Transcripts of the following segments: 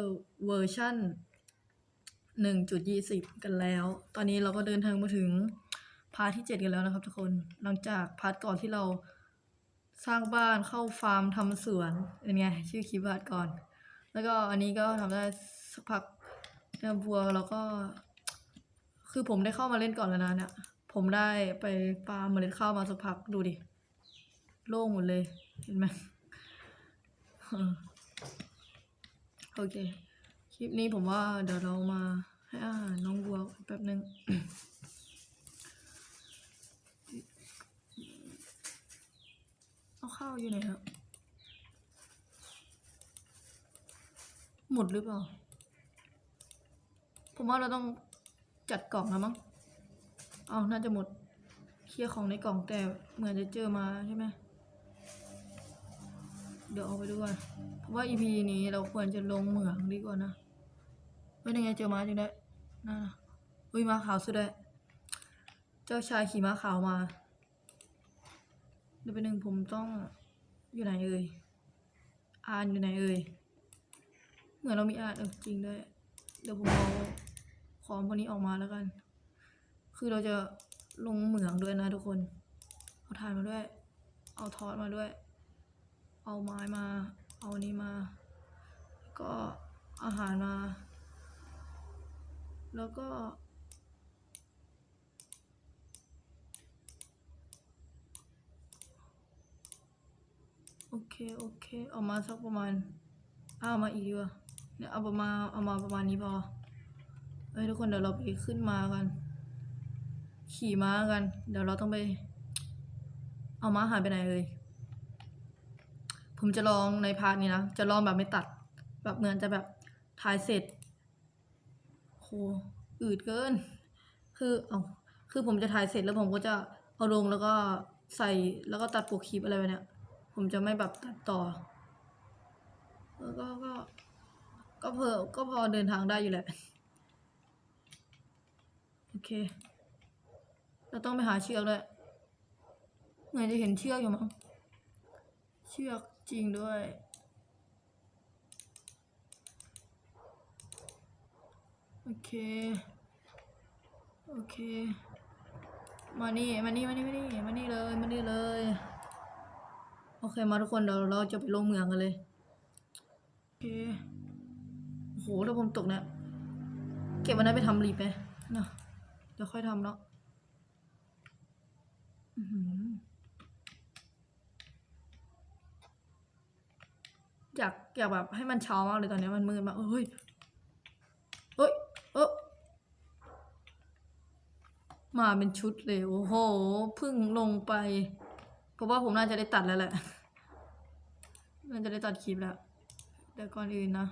เออเวอร์ชันหนึ่งจุดยี่สิบกันแล้ว ตอนนี้เราก็เดินทางมาถึงพาร์ทที่เจ็ดกันแล้วนะครับทุกคน หลังจากพาร์ทก่อนที่เราสร้างบ้านเข้าฟาร์มทำสวนเป็นไงชื่อคลิปพาร์ทก่อน แล้วก็อันนี้ก็ทำได้สักพักเนื้อบัวเราก็ คือผมได้เข้ามาเล่นก่อนแล้วนะเนี่ยผมได้ไปปาเมล็ดข้าวมาสักพักดูดิ โล่งหมดเลย เห็นไหม โอเค คลิปนี้ผมว่าเดี๋ยวเรามาให้อาหารน้องบัวแป๊บนึงเอาข้าวอยู่ไหนครับหมดหรือเปล่า ผมว่าเราต้องจัดกล่องแล้วมั้ง เอาน่าจะหมด เคลียร์ของในกล่องแต่เหมือนจะเจอมาใช่ไหม เดี๋ยวเอาไปดูก่อนเพราะว่า EP นี้เราควรจะลงเหมืองดีกว่านะเป็นยังไงเจอม้าจริงได้น่าอุ้ยม้าขาวสุดเลยเจ้าชายขี่ม้าขาวมาเดี๋ยวไปหนึ่งผมต้องอยู่ไหนเอ่ยอ่านอยู่ไหนเอ่ยเหมือนเรามีอ่านจริงด้วยเดี๋ยวผมเอาของพวกนี้ออกมาแล้วกัน คือเราจะลงเหมืองด้วยนะทุกคน เอาถ่านมาด้วย เอาทอดมาด้วย เอาไม้มา เอานี้มา ก็อาหารมา แล้วก็ โอเค โอเค เอามาสักประมาณเอามาอีกดีกว่าเนี่ยเอาประมาณเอามาประมาณนี้พอเฮ้ยทุกคนเดี๋ยวเราไปขึ้นมากัน ขี่ม้ากัน เดี๋ยวเราต้องไป เอาม้าหายไปไหนเลย ผมจะลองในพาร์ทนี้นะ จะลองแบบไม่ตัด แบบเหมือนจะแบบถ่ายเสร็จโหอืดเกิน คือเอาคือผมจะถ่ายเสร็จแล้วผมก็จะเอาลงแล้วก็ใส่แล้วก็ตัดปกคลิปอะไรไปเนี่ย ผมจะไม่แบบตัดต่อแล้วก็ก็ก็เพอก็พอเดินทางได้อยู่แหละ โอเค เราต้องไปหาเชือกด้วยเหมือนจะเห็นเชือกอยู่มั้ง เชือก จริงด้วย โอเค โอเค มานี่ มานี่ มานี่ มานี่ มานี่เลย มานี่เลย โอเค มาทุกคนเดี๋ยวเราจะไปลงเมืองกันเลย โอเค โอ้โหถ้าผมตกเนี่ย เก็บวันนั้นไปทำรีบไหมเนาะเดี๋ยวค่อยทำเนาะอื้อ อยากอยากแบบให้มันเช้ามากเลยตอนนี้มันมืดมากเอ้ยเฮ้ยเออมาเป็นชุดเลยโอ้โหพิ่งลงไป เพราะว่าผมน่าจะได้ตัดแล้วแหละน่าจะได้ตัดคลิปแล้วแต่ก่อนอื่นนะ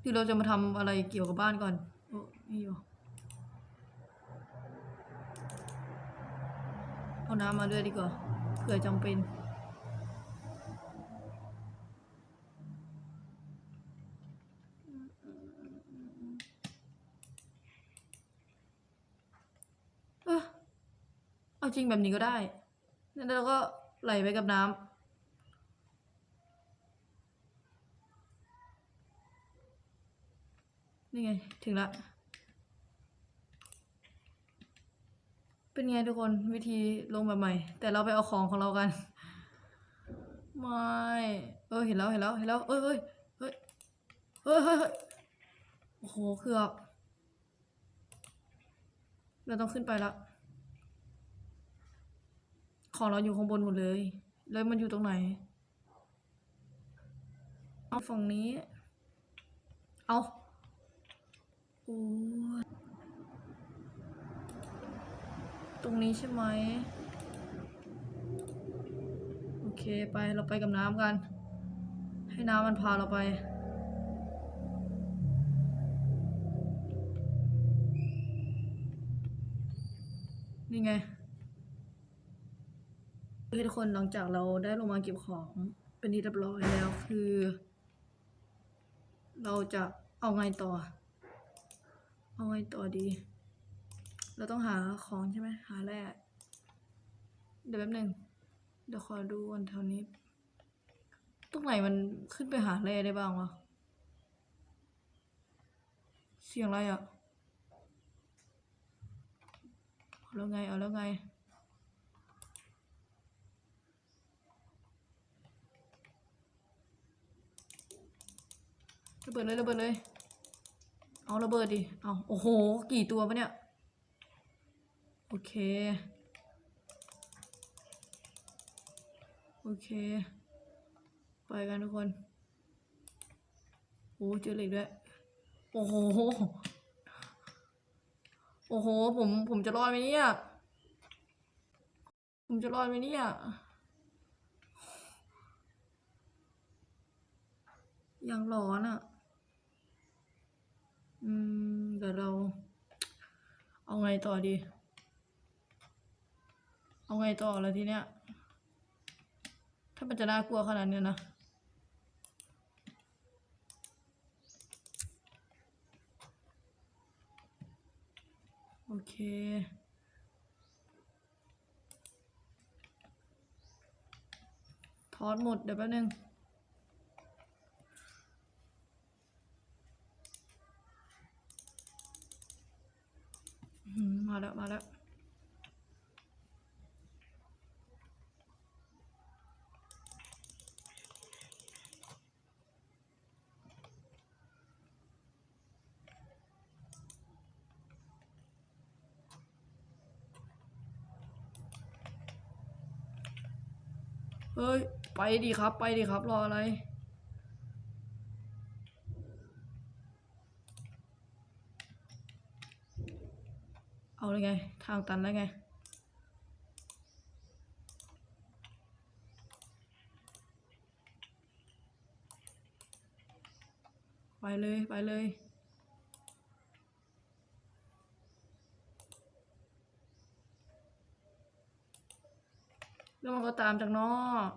คือเราจะมาทำอะไรเกี่ยวกับบ้านก่อนโอ้นี่อยู่เอาน้ำมาด้วยดีกว่าเผื่อจำเป็น เออ จริงแบบนี้ก็ได้แล้วเราก็ไหลไปกับน้ำนี่ไง ถึงละ เป็นไงทุกคนวิธีลงแบบใหม่ แต่เราไปเอาของของเรากัน ไม่ เออเห็นแล้วเห็นแล้วเห็นแล้ว เอ้ยเอ้ยเฮ้ยเฮ้ยเฮ้ยเฮ้ยโอ้โหเกือบเราต้องขึ้นไปละ ของเราอยู่ข้างบนหมดเลย แล้วมันอยู่ตรงไหน เอาฝั่งนี้ เอาโอ้ตรงนี้ใช่ไหม โอเคไปเราไปกับน้ำกัน ให้น้ำมันพาเราไปนี่ไง โอเคทุกคนหลังจากเราได้ลงมาเก็บของเป็นที่เรียบร้อยแล้วคือ เราจะเอาไงต่อ เอาไงต่อดี เราต้องหาของใช่ไหมหาแร่เดี๋ยวแป๊บหนึ่งเดี๋ยวขอดูวันแถวนี้ ตรงไหนมันขึ้นไปหาแร่ได้บ้างวะสียงอะไรอะเอาแล้วไงเอาแล้วไง ระเบิดเลยระเบิดเลย เอาระเบิดดิ เอาโอ้โห กี่ตัวปะเนี่ย โอเค โอเค ไปกันทุกคนโอ้เจอเหล็กด้วย โอ้โห โอ้โห ผม ผมจะรอดไหมเนี่ย ผมจะรอดไหมเนี่ยยังร้อนอะ อืมเดี๋ยวเรา เอาไงต่อดี เอาไงต่อแล้วทีเนี้ย ถ้ามันจะน่ากลัวขนาดเนี้ยนะ โอเคทอดหมดเดี๋ยวแป๊บนึง อืมมา แล้วมาแล้ว เฮ้ย ไปดีครับ ไปดีครับ รออะไราเลยไง ทางตันแล้วไง ไปเลยไปเลยแล้วมันก็ตามจากนอก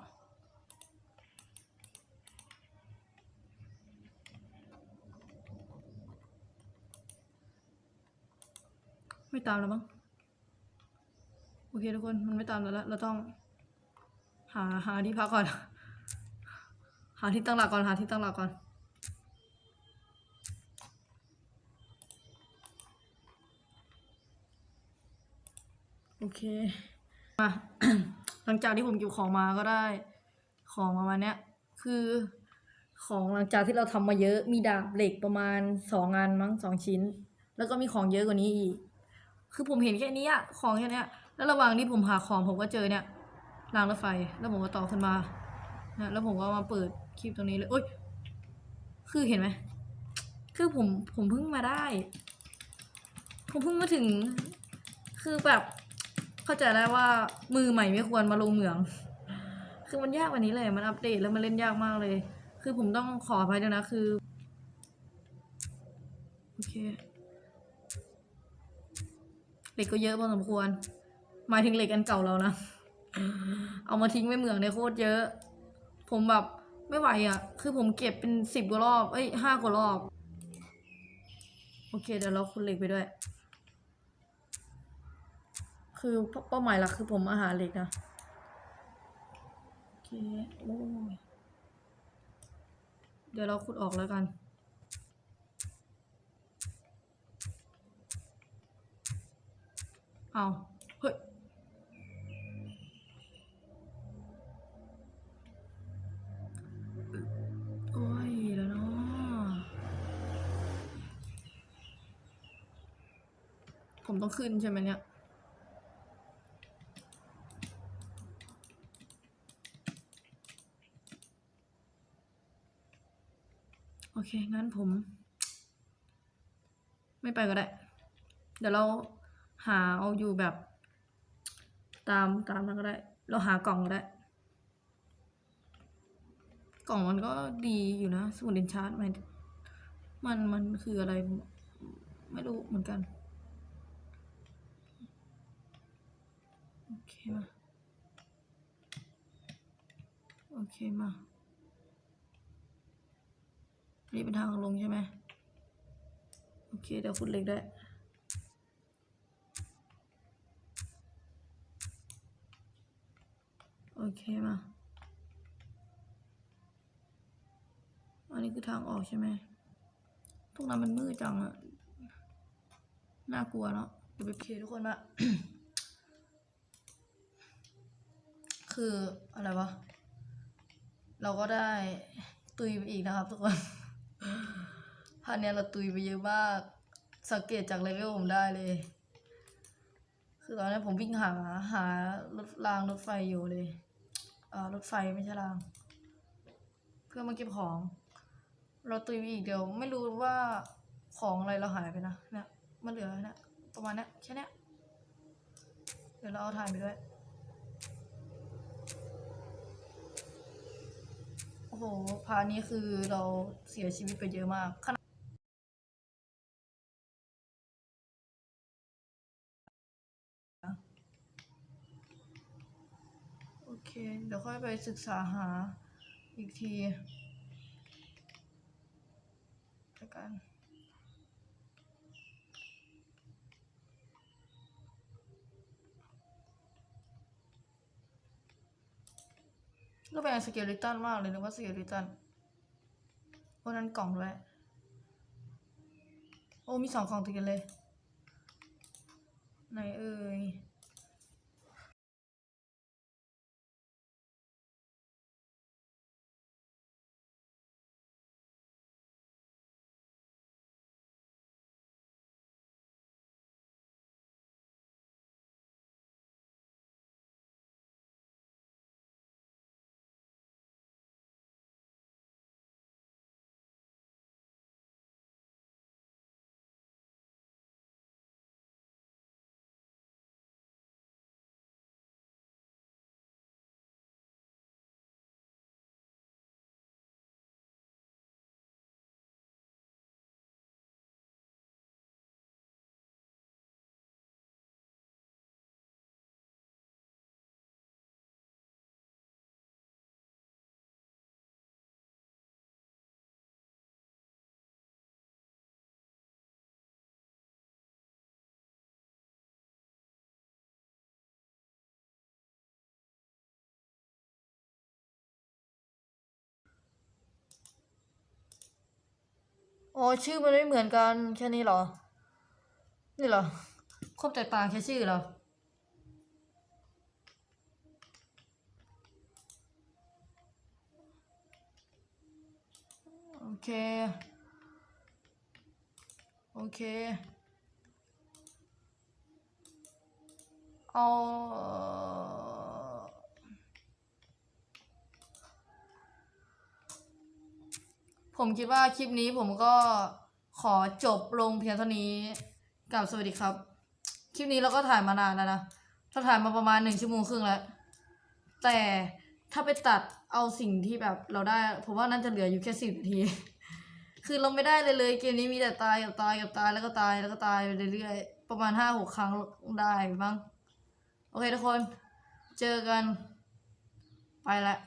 ไม่ตามแล้วมั้ง โอเคทุกคน มันไม่ตามแล้วละเราต้อง หาหาที่พักก่อน หาที่ตั้งหลักก่อน หาที่ตั้งหลักก่อนโอเค มา หลังจากที่ผมเก็บของมาก็ได้ ของประมาณเนี้ย คือของหลังจากที่เราทำมาเยอะ มีดาบเหล็กประมาณสองอันมั้งสองชิ้น แล้วก็มีของเยอะกว่านี้อีก คือผมเห็นแค่นี้อะของแค่นี้แล้วระหว่างที่ผมหาของผมก็เจอเนี่ยรางรถไฟ แล้วผมก็ต่อขึ้นมานะแล้วผมก็มาเปิดคลิปตรงนี้เลยโอ๊ยคือเห็นไหมคือผมผมเพิ่งมาได้ ผมเพิ่งมาถึง คือแบบเข้าใจแล้วว่ามือใหม่ไม่ควรมาลงเหมือง คือมันยากกว่านี้เลยมันอัปเดตแล้วมันเล่นยากมากเลย คือผมต้องขออภัยด้วยนะคือโอเค เหล็กก็เยอะพอสมควร หมายถึงเหล็กอันเก่าเรานะ เอามาทิ้งไว้เหมืองในโคตรเยอะ ผมแบบไม่ไหวอะ คือผมเก็บเป็นสิบกว่ารอบ เอ้ยห้ากว่ารอบ โอเคเดี๋ยวเราคุณเหล็กไปด้วย คือเป้าหมายหลักคือผมอาหารเหล็กนะ โอเค โอ้ยเดี๋ยวเราขุดออกแล้วกัน เอาเฮ้ยโอ้ยแล้วเนาะผมต้องขึ้นใช่ไหมเนี่ยโอเค งั้นผม ไม่ไปก็ได้ เดี๋ยวเรา หาเอาอยู่แบบ ตามตามนั้นก็ได้ เราหากล่องก็ได้ กล่องมันก็ดีอยู่นะสมุดเดนชาร์จมันมันมันคืออะไร ไม่รู้เหมือนกัน โอเคมาโอเคมานี่เป็นทางลงใช่ไหมโอเค เดี๋ยวขุดเล็กได้วยโอ เคมา อันนี้คือทางออกใช่ไหมตรงนั้นมันมืดจังอะน่ากลัวเนาะเดี๋ยวไปเคทุกคนมาคืออะไรวะ เราก็ได้ตุยไปอีกนะครับทุกคนพันเนี้ยเราตุยไปเยอะมาก สังเกตจากเลเวลผมได้เลย คือตอนนี้ผมวิ่งหาหารถรางรถไฟอยู่เลย รถไฟไม่ใช่ราง เพื่อมาเก็บของ เราตุยไปอีกเดียว ไม่รู้ว่าของอะไรเราหายไปนะเนี่ยมันเหลือนี่ยประมาณนี้แค่เนี้ยเดี๋ยวเราเอาถ่านไปด้วย โอ้โหพานี้คือเราเสียชีวิตไปเยอะมากขนาดโอ เดี๋ยวค่อยไปศึกษาหาอีกทีแล้วกันก็เป็นสเกลิตันมากเลยนึกว่าสเกลิตันโอ้นั้นกล่องด้วยโอ้มีสองกล่องติดกันเลย ไหนเอ่ย อ๋อชื่อมันไม่เหมือนกันแค่นี้เหรอ นี่เหรอครบแตกต่าแค่ชื่อเหรอโอเค โอเค เอา ผมคิดว่าคลิปนี้ผมก็ขอจบลงเพียงเท่านี้กับสวัสดีครับ คลิปนี้เราก็ถ่ายมานานแล้วนะเราถ่ายมาประมาณหนึ่งชั่วโมงครึ่งแล้ว แต่ถ้าไปตัดเอาสิ่งที่แบบเราได้ ผมว่าน่าจะเหลืออยู่แค่สิบนาที คือเราไม่ได้เลยเลยเกมนี้มีแต่ตายกับตายกับตายแล้วก็ตายแล้วก็ตายไปเรื่อยๆ ประมาณห้าหกครั้งได้บ้าง โอเคทุกคน เจอกัน ไปละ